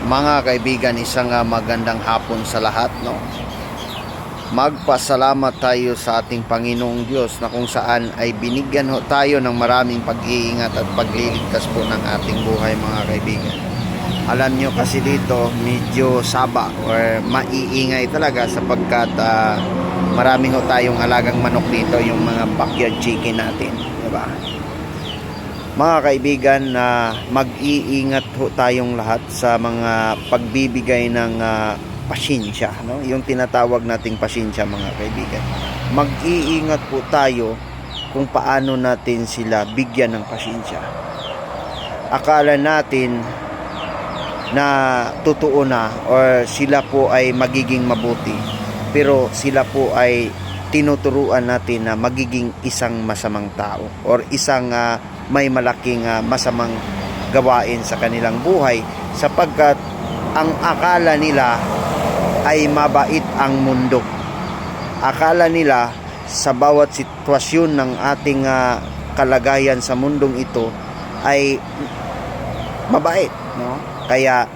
Mga kaibigan, isang ah, magandang hapon sa lahat, no? Magpasalamat tayo sa ating Panginoong Diyos na kung saan ay binigyan ho tayo ng maraming pag-iingat at pagliligtas po ng ating buhay, mga kaibigan. Alam nyo kasi dito, medyo saba or maiingay talaga sapagkat ah, marami ho tayong alagang manok dito, yung mga backyard chicken natin, di ba? Mga kaibigan, na mag-iingat ho tayong lahat sa mga pagbibigay ng ah, pasensya, no? Yung tinatawag nating pasensya, mga kaibigan. Mag-iingat po tayo kung paano natin sila bigyan ng pasensya. Akala natin na totoo na or sila po ay magiging mabuti. Pero sila po ay tinuturuan natin na magiging isang masamang tao or isang ah, may malaking ah, masamang gawain sa kanilang buhay sapagkat ang akala nila ay mabait ang mundo. Akala nila sa bawat sitwasyon ng ating ah, kalagayan sa mundong ito ay mabait, no? Kaya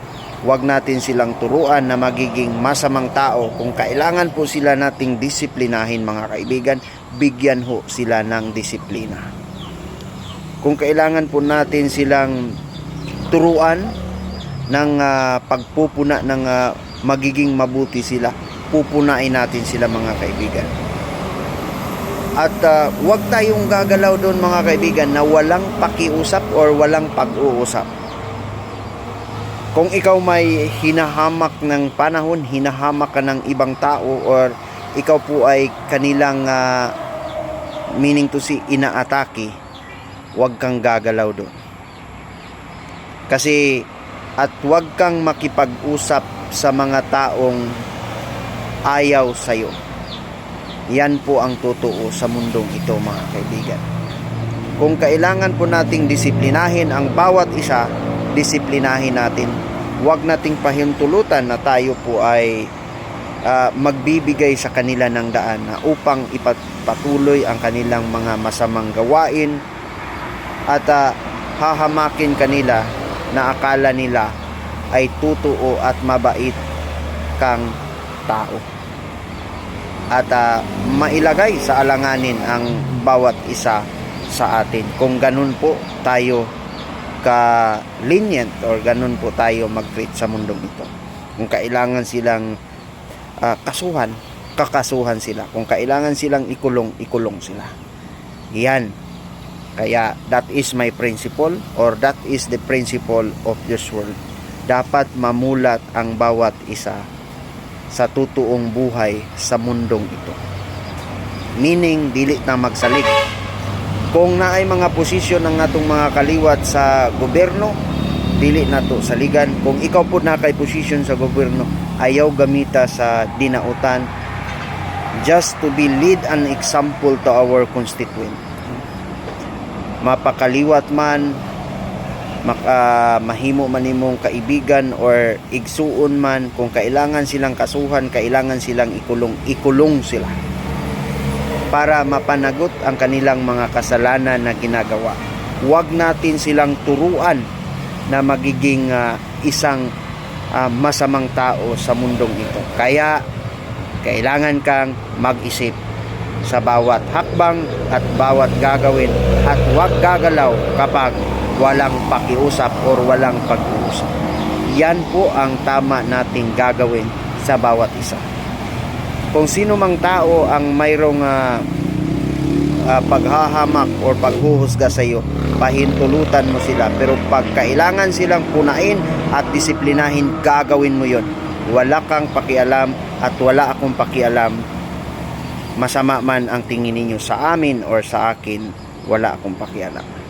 wag natin silang turuan na magiging masamang tao. Kung kailangan po sila nating disiplinahin mga kaibigan, bigyan ho sila ng disiplina. Kung kailangan po natin silang turuan ng ah, pagpupuna ng ah, magiging mabuti sila, pupunain natin sila mga kaibigan. At ah, wag tayong gagalaw doon mga kaibigan na walang pakiusap or walang pag-uusap. Kung ikaw may hinahamak ng panahon, hinahamak ka ng ibang tao or ikaw po ay kanilang ah, meaning to see inaatake, wag kang gagalaw doon. Kasi at wag kang makipag-usap sa mga taong ayaw sa'yo. Yan po ang totoo sa mundong ito mga kaibigan. Kung kailangan po nating disiplinahin ang bawat isa, disiplinahin natin. Huwag nating pahintulutan na tayo po ay ah, magbibigay sa kanila ng daan na upang ipatuloy ang kanilang mga masamang gawain at ah, hahamakin kanila na akala nila ay totoo at mabait kang tao. At ah, mailagay sa alanganin ang bawat isa sa atin. Kung ganun po tayo ka lenient or ganun po tayo mag-treat sa mundong ito. Kung kailangan silang ah, kasuhan, kakasuhan sila. Kung kailangan silang ikulong, ikulong sila. Yan. Kaya that is my principle or that is the principle of this world. Dapat mamulat ang bawat isa sa totoong buhay sa mundong ito. Meaning, dili na magsalig. Kung naay mga posisyon ng atong mga kaliwat sa gobyerno, dili na to saligan. Kung ikaw po na kay posisyon sa gobyerno, ayaw gamita sa dinautan just to be lead an example to our constituent. Mapakaliwat man, maka, mahimo man imong kaibigan or igsuon man kung kailangan silang kasuhan kailangan silang ikulong ikulong sila para mapanagot ang kanilang mga kasalanan na ginagawa huwag natin silang turuan na magiging ah, isang ah, masamang tao sa mundong ito kaya kailangan kang mag-isip sa bawat hakbang at bawat gagawin at huwag gagalaw kapag walang pakiusap or walang pag-uusap. Yan po ang tama nating gagawin sa bawat isa. Kung sino mang tao ang mayroong ah, ah, paghahamak or paghuhusga sa iyo, pahintulutan mo sila. Pero pag kailangan silang punain at disiplinahin, gagawin mo yon. Wala kang pakialam at wala akong pakialam. Masama man ang tingin ninyo sa amin or sa akin, wala akong pakialam.